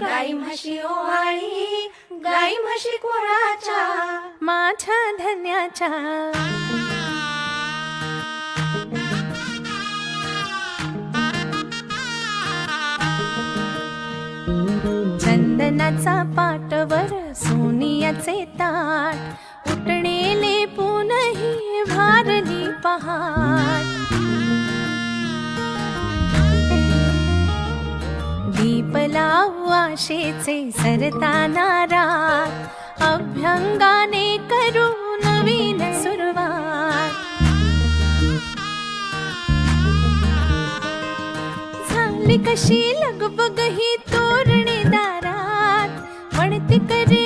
गाई म्हशी ओवाळी गाई म्हशी कोणाच्या? माझ्या धन्याच्या. चंदनाचा पाटवर सोनियाचे ताट उठणेले पुनही भारली पहाट. दीप लावू आशेचे सरताना रात अभ्यंगाने करू नवीन सुरुवात. झाली कशी लगबग ही तोरणे दारात. म्हणते करे